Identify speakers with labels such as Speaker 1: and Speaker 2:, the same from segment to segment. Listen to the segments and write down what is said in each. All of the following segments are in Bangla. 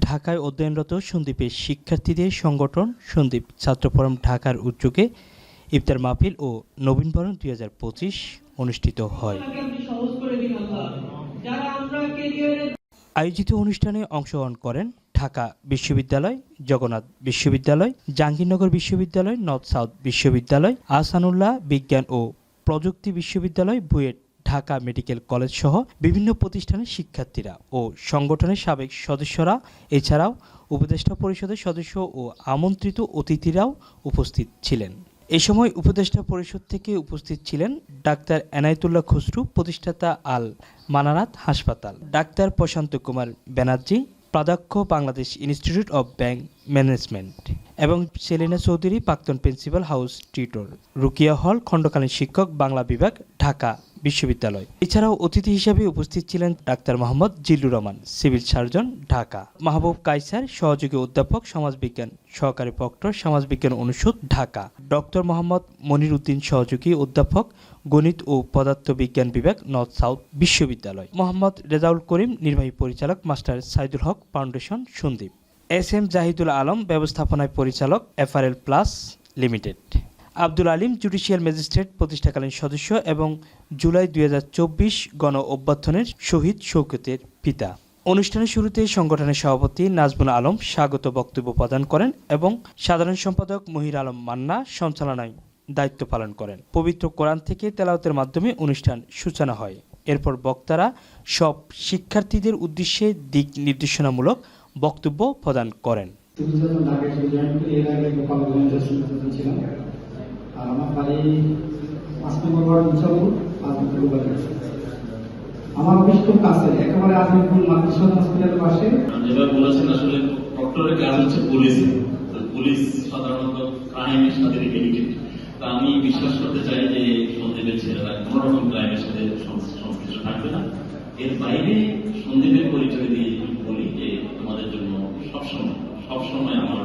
Speaker 1: ঢাকায় অধ্যয়নরত সন্দীপের শিক্ষার্থীদের সংগঠন সন্দীপ ছাত্র ফোরাম ঢাকার উদ্যোগে ইফতার মাহফিল ও নবীনবরণ দুই হাজার পঁচিশ অনুষ্ঠিত হয়। আয়োজিত অনুষ্ঠানে অংশগ্রহণ করেন ঢাকা বিশ্ববিদ্যালয়, জগন্নাথ বিশ্ববিদ্যালয়, জাহাঙ্গীরনগর বিশ্ববিদ্যালয়, নর্থ সাউথ বিশ্ববিদ্যালয়, আহসানুল্লাহ বিজ্ঞান ও প্রযুক্তি বিশ্ববিদ্যালয়, বুয়েট ঢাকা মেডিকেল কলেজ সহ বিভিন্ন প্রতিষ্ঠানের শিক্ষার্থীরা ও সংগঠনের সাবেক সদস্যরা, এছাড়াও উপদেষ্টা পরিষদের সদস্য ও আমন্ত্রিত অতিথিরাও উপস্থিত ছিলেন। এ সময় উপদেষ্টা পরিষদ থেকে উপস্থিত ছিলেন ডাক্তার এনায়েতুল্লাহ খসরু, প্রতিষ্ঠাতা আল মানানাত হাসপাতাল, doctor Prashanta Kumar Banerjee, প্রাধ্যক্ষ Bangladesh institute of bank management এবং সেলিনা চৌধুরী, প্রাক্তন প্রিন্সিপাল হাউস টিউটর রুকিয়া হল খণ্ডকালীন শিক্ষক, বাংলা বিভাগ, ঢাকা। বিশ্ববিদ্যালয়। এছাড়াও অতিথি হিসেবে উপস্থিত ছিলেন doctor Mohammad Zillur Rahman, civil surgeon, Dhaka. Mahbub Kaiser সহযোগী অধ্যাপক, সমাজবিজ্ঞান সহকারী প্রক্টর, সমাজবিজ্ঞান অনুষদ, ঢাকা। ডক্টর মোহাম্মদ মনির উদ্দিন, সহযোগী অধ্যাপক, গণিত ও পদার্থবিজ্ঞান বিভাগ, নর্থ সাউথ বিশ্ববিদ্যালয়। মোহাম্মদ রেজাউল করিম, নির্বাহী পরিচালক, master Saidul Haque foundation Sandwip S M Zahidul Alam, ব্যবস্থাপনায় পরিচালক, FRL plus limited. Abdul Alim judicial magistrate প্রতিষ্ঠাকালীন সদস্য এবং জুলাই দুই হাজার গণ অভ্যর্থনের শহীদ শৌকতের পিতা। অনুষ্ঠানের শুরুতে সংগঠনের সভাপতি নাজমুল আলম স্বাগত বক্তব্য প্রদান করেন এবং সাধারণ সম্পাদক মহির আলম মান্না সঞ্চালনায় দায়িত্ব পালন করেন। পবিত্র কোরআন থেকে তেলাওতের মাধ্যমে অনুষ্ঠান সূচনা হয়। এরপর বক্তারা সব শিক্ষার্থীদের উদ্দেশ্যে দিক নির্দেশনামূলক বক্তব্য প্রদান করেন।
Speaker 2: আমার বাড়ি পাঁচ নম্বর আমার অফিস খুব কাছে একেবারে মাদ্রাসা হসপিটালের পাশে।
Speaker 3: যেভাবে বলেছেন, আসলে ডক্টরের কাজ হচ্ছে পুলিশ। পুলিশ সাধারণত ক্রাইমের সাথে রিলেটেড। তা আমি বিশ্বাস করতে চাই যে সন্দীপের ছেলেরা কোনো রকম ক্রাইমের সাথে সংশ্লিষ্ট থাকবে না। এর বাইরে সন্দীপের পরিচয় দিয়ে বলি যে তোমাদের জন্য সবসময় সবসময় আমার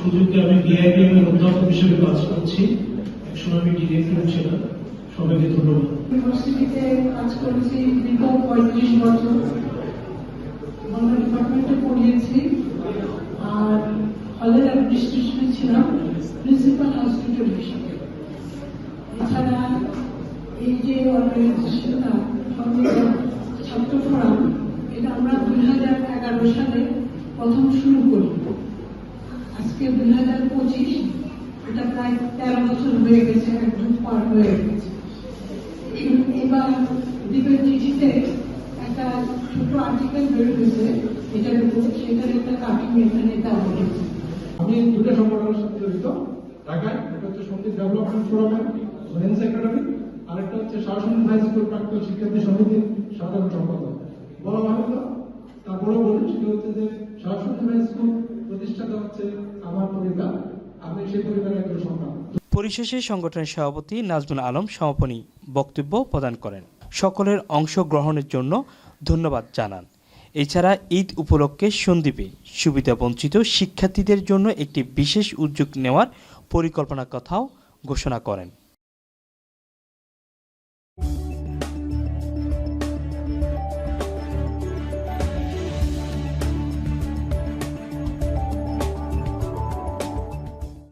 Speaker 4: সুযোগে আমি বিআইবিএম এর অধ্যাপক হিসেবে কাজ করছি। একসময় আমি ডিরেক্টর ছিলাম। সবাইকে ধন্যবাদ।
Speaker 5: ইউনিভার্সিটিতে কাজ দীর্ঘ পঁয়ত্রিশ বছর। বাংলা ডিপার্টমেন্টে পড়িয়েছি। আর হলের অ্যাডমিনিস্ট্রেশনে ছিলাম প্রিন্সিপাল হসপিটাল হিসেবে। এছাড়া এই যে অর্গানাইজেশনটা ছাত্র ফোরাম এটা আমরা দুই হাজার এগারো সালে প্রথম শুরু করি। আজকে দুই হাজার পঁচিশ, এটা প্রায় তেরো বছর হয়ে গেছে এক পার হয়ে গেছে। এবার দ্বীপের চিঠিতে একটা ছোট আর্টিকেল বের হয়েছে এটার উপর সেটার একটা কাটিং এখানে দেওয়া হয়েছে
Speaker 2: আমি দুটো সংগঠনের সাথে জড়িত, ঢাকায়, একটা হচ্ছে সন্দীপ ডেভেলপমেন্ট ফোরামের মেন সেক্রেটারি আরেকটা হচ্ছে শাসন হাই স্কুল প্রাক্তন শিক্ষার্থী সমিতির সাধারণ সম্পাদক। বলা বাহুল্য তারপরে বলি সেটা হচ্ছে যে শাসন হাই স্কুল প্রতিষ্ঠাতা হচ্ছে আমার পরিবার আমি সেই পরিবারের একজন সন্তান
Speaker 1: পরিশেষে সংগঠনের সভাপতি নাজমুল আলম সমাপনী বক্তব্য প্রদান করেন। সকলের অংশগ্রহণের জন্য ধন্যবাদ জানান। এছাড়া ঈদ উপলক্ষে সন্দ্বীপে সুবিধাবঞ্চিত শিক্ষার্থীদের জন্য একটি বিশেষ উদ্যোগ নেওয়ার পরিকল্পনার কথাও ঘোষণা করেন।